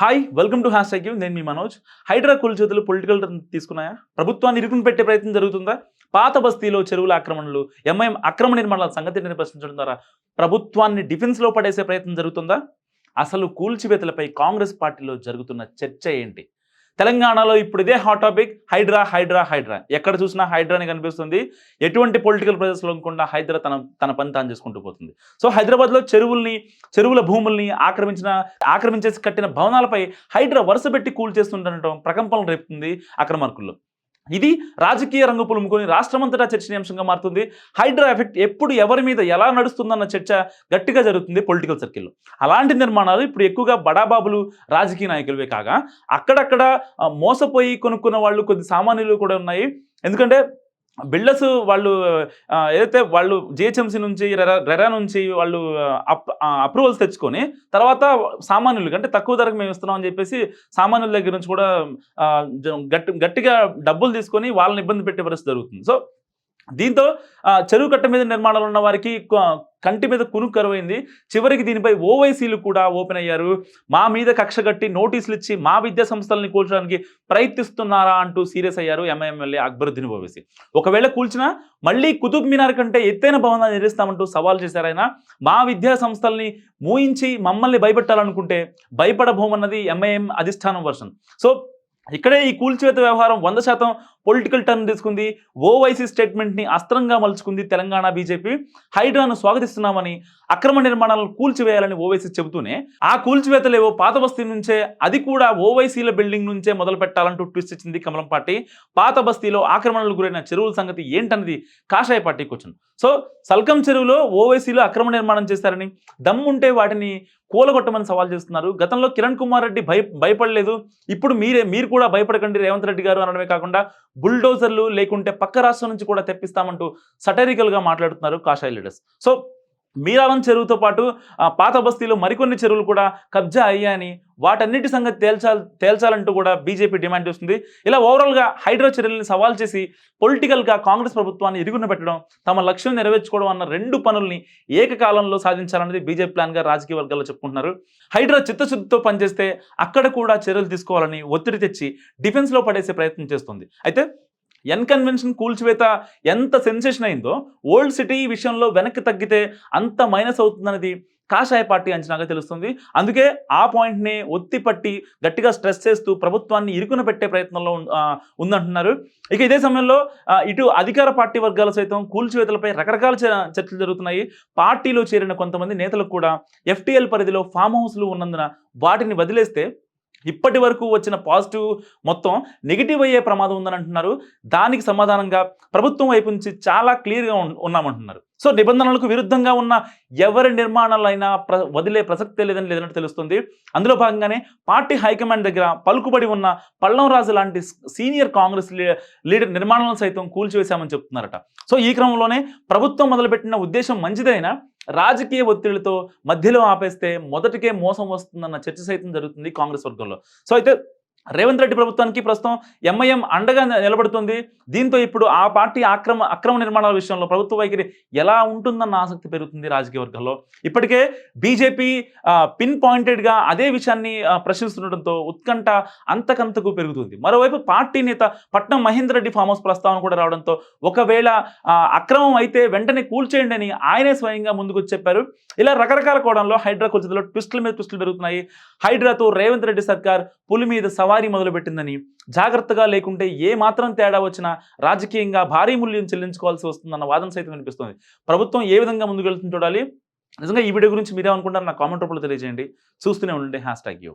Hi welcome to hash tag నేను మీ మనోజ్. హైడ్రా కూల్చేతులు పొలిటికల్ తీసుకున్నాయా? ప్రభుత్వాన్ని ఇరుకుని పెట్టే ప్రయత్నం జరుగుతుందా? పాత బస్తీలో చెరువుల ఆక్రమణలు ఎంఐఎం అక్రమ నిర్మాణాల సంగతిని ప్రశ్నించడం ద్వారా ప్రభుత్వాన్ని డిఫెన్స్లో పడేసే ప్రయత్నం జరుగుతుందా? అసలు కూల్చివేతలపై కాంగ్రెస్ పార్టీలో జరుగుతున్న చర్చ ఏంటి? తెలంగాణలో ఇప్పుడు ఇదే హాట్ టాపిక్ హైడ్రా హైడ్రా హైడ్రా. ఎక్కడ చూసినా హైడ్రాని కనిపిస్తుంది. ఎటువంటి పొలిటికల్ ప్రెజెస్లో ఉండకుండా హైదరా తన తన పని తాను చేసుకుంటూ పోతుంది. సో హైదరాబాద్లో చెరువుల్ని చెరువుల భూముల్ని ఆక్రమించిన ఆక్రమించేసి కట్టిన భవనాలపై హైడ్రా వరుస పెట్టి కూల్ చేస్తుండటం ప్రకంపనలు రేపుతుంది అక్రమార్కుల్లో. ఇది రాజకీయ రంగు పులుముకొని రాష్ట్రమంతటా చర్చనీయాంశంగా మారుతుంది. హైడ్రా ఎఫెక్ట్ ఎప్పుడు ఎవరి మీద ఎలా నడుస్తుందన్న చర్చ గట్టిగా జరుగుతుంది పొలిటికల్ సర్కిల్లో. అలాంటి నిర్మాణాలు ఇప్పుడు ఎక్కువగా బడాబాబులు రాజకీయ నాయకులవే కాగా అక్కడక్కడ మోసపోయి కొనుక్కున్న వాళ్ళు కొద్ది సామాన్యులు కూడా ఉన్నాయి. ఎందుకంటే బిల్డర్స్ వాళ్ళు ఏదైతే వాళ్ళు జిహెచ్ఎంసీ నుంచి రెరా రెరా నుంచి వాళ్ళు అప్రూవల్స్ తెచ్చుకొని తర్వాత సామాన్యులు అంటే తక్కువ ధరకు మేము ఇస్తున్నాం అని చెప్పేసి సామాన్యుల దగ్గర నుంచి కూడా గట్టి గట్టిగా డబ్బులు తీసుకొని వాళ్ళని ఇబ్బంది పెట్టే పరిస్థితి జరుగుతుంది. సో దీంతో చెరువు కట్ట మీద నిర్మాణాలు ఉన్న వారికి కంటి మీద కునుకు కరువైంది. చివరికి దీనిపై ఓవైసీలు కూడా ఓపెన్ అయ్యారు. మా మీద కక్ష కట్టి నోటీసులు ఇచ్చి మా విద్యా సంస్థలని కూల్చడానికి ప్రయత్నిస్తున్నారా అంటూ సీరియస్ అయ్యారు ఎంఐఎంఎల్ఏ అక్బరుద్దీన్ ఓవైసీ. ఒకవేళ కూల్చినా మళ్ళీ కుతుబ్ మినార్ కంటే ఎత్తైన భవనాన్ని నిర్మిస్తామంటూ సవాల్ చేశారు ఆయన. మా విద్యా సంస్థల్ని మూయించి మమ్మల్ని భయపెట్టాలనుకుంటే భయపడబోమన్నది ఎంఐఎం అధిష్టానం వర్షన్. సో ఇక్కడే ఈ కూల్చివేత వ్యవహారం వంద శాతం పొలిటికల్ టర్న్ తీసుకుంది. ఓవైసీ స్టేట్మెంట్ని అస్త్రంగా మలుచుకుంది తెలంగాణ బీజేపీ హైడ్రాను స్వాగతిస్తున్నామని అక్రమ నిర్మాణాలను కూల్చివేయాలని ఓవైసీ చెబుతూనే ఆ కూల్చివేతలేవో పాత బస్తీ నుంచే అది కూడా ఓవైసీల బిల్డింగ్ నుంచే మొదలు పెట్టాలంటూ ట్విస్ట్ ఇచ్చింది కమలం పార్టీ. పాత బస్తీలో ఆక్రమణలు గురైన చెరువుల సంగతి ఏంటన్నది కాషాయ పార్టీకి వచ్చింది సో సల్కం చెరువులో ఓవైసీలో అక్రమ నిర్మాణం చేశారని దమ్ముంటే వాటిని కూలగొట్టమని సవాల్ చేస్తున్నారు. గతంలో కిరణ్ కుమార్ రెడ్డి భయ భయపడలేదు. ఇప్పుడు మీరే మీరు కూడా భయపడకండి రేవంత్ రెడ్డి గారు అనడమే కాకుండా బుల్డోజర్లు లేకుంటే పక్క రాష్ట్రం నుంచి కూడా తెప్పిస్తామంటూ సటరికల్గా మాట్లాడుతున్నారు కాషాయ లీడర్స్. సో మీరాలం చెరువుతో పాటు పాత బస్తీలో మరికొన్ని చెరువులు కూడా కబ్జా అయ్యాయని వాటన్నిటి సంగతి తేల్చాలి తేల్చాలంటూ కూడా బీజేపీ డిమాండ్ చేస్తుంది. ఇలా ఓవరాల్గా హైడ్రో చర్యల్ని సవాల్ చేసి పొలిటికల్గా కాంగ్రెస్ ప్రభుత్వాన్ని ఇరుగున పెట్టడం తమ లక్ష్యం నెరవేర్చుకోవడం అన్న రెండు పనుల్ని ఏకకాలంలో సాధించాలన్నది బీజేపీ ప్లాన్గా రాజకీయ వర్గాల్లో చెప్పుకుంటున్నారు. హైడ్రో చిత్తశుద్ధితో పనిచేస్తే అక్కడ కూడా చర్యలు తీసుకోవాలని ఒత్తిడి తెచ్చి డిఫెన్స్లో పడేసే ప్రయత్నం చేస్తుంది. అయితే ఎన్ కన్వెన్షన్ కూల్చివేత ఎంత సెన్సేషన్ అయిందో ఓల్డ్ సిటీ విషయంలో వెనక్కి తగ్గితే అంత మైనస్ అవుతుందన్నది కాషాయ పార్టీ అంచనాగా తెలుస్తుంది. అందుకే ఆ పాయింట్ని ఒత్తిపట్టి గట్టిగా స్ట్రెస్ చేస్తూ ప్రభుత్వాన్ని ఇరుకున పెట్టే ప్రయత్నంలో ఉందంటున్నారు. ఇక ఇదే సమయంలో ఇటు అధికార పార్టీ వర్గాలు సైతం కూల్చివేతలపై రకరకాల చ- చర్చలు జరుగుతున్నాయి. పార్టీలో చేరిన కొంతమంది నేతలకు కూడా ఎఫ్టీఎల్ పరిధిలో ఫామ్ హౌస్లు ఉన్నందున వాటిని వదిలేస్తే ఇప్పటి వరకు వచ్చిన పాజిటివ్ మొత్తం నెగిటివ్ అయ్యే ప్రమాదం ఉందని అంటున్నారు. దానికి సమాధానంగా ప్రభుత్వం వైపు నుంచి చాలా క్లియర్గా ఉన్నామంటున్నారు. సో నిబంధనలకు విరుద్ధంగా ఉన్న ఎవరి నిర్మాణాలైనా ప్ర వదిలే ప్రసక్తే లేదని లేదని తెలుస్తుంది. అందులో భాగంగానే పార్టీ హైకమాండ్ దగ్గర పలుకుబడి ఉన్న పళ్ళం రాజు లాంటి సీనియర్ కాంగ్రెస్ లీ- లీడర్ నిర్మాణాలను సైతం కూల్చివేశామని చెప్తున్నారట. సో ఈ క్రమంలోనే ప్రభుత్వం మొదలుపెట్టిన ఉద్దేశం మంచిదైనా రాజకీయ ఒత్తిడితో మధ్యలో ఆపేస్తే మొదటికే మోసం వస్తుందన్న చర్చ సైతం జరుగుతుంది కాంగ్రెస్ వర్గంలో. సో అయితే రేవంత్ రెడ్డి ప్రభుత్వానికి ప్రస్తుతం ఎంఐఎం అండగా నిలబడుతుంది. దీంతో ఇప్పుడు ఆ పార్టీ ఆక్రమ అక్రమ నిర్మాణాల విషయంలో ప్రభుత్వ వైఖరి ఎలా ఉంటుందన్న ఆసక్తి పెరుగుతుంది రాజకీయ వర్గాల్లో. ఇప్పటికే బీజేపీ పిన్ పాయింటెడ్గా అదే విషయాన్ని ప్రశ్నిస్తుండటంతో ఉత్కంఠ అంతకంతకు పెరుగుతుంది. మరోవైపు పార్టీ నేత పట్నం మహేందర్ రెడ్డి ఫామ్ హౌస్ ప్రస్తావన కూడా రావడంతో ఒకవేళ అక్రమం అయితే వెంటనే కూల్చేయండి అని ఆయనే స్వయంగా ముందుకు చెప్పారు. ఇలా రకరకాల కోణంలో హైడ్రా కొద్దిలో ట్విస్టుల మీద ట్విస్టులు పెరుగుతున్నాయి. హైడ్రాతో రేవంత్ రెడ్డి సర్కార్ పులి మీద సవారీ మొదలుపెట్టిందని. జాగ్రత్తగా లేకుంటే ఏ మాత్రం తేడా వచ్చినా రాజకీయంగా భారీ మూల్యం చెల్లించుకోవాల్సి వస్తుందన్న వాదన సైతం వినిపిస్తుంది. ప్రభుత్వం ఏ విధంగా ముందుకెళ్తుంది చూడాలి. నిజంగా ఈ వీడియో గురించి మీరేమనుకుంటారు నా కామెంట్ రూపంలో తెలియజేయండి. చూస్తూనే ఉండండి. Hash tag U.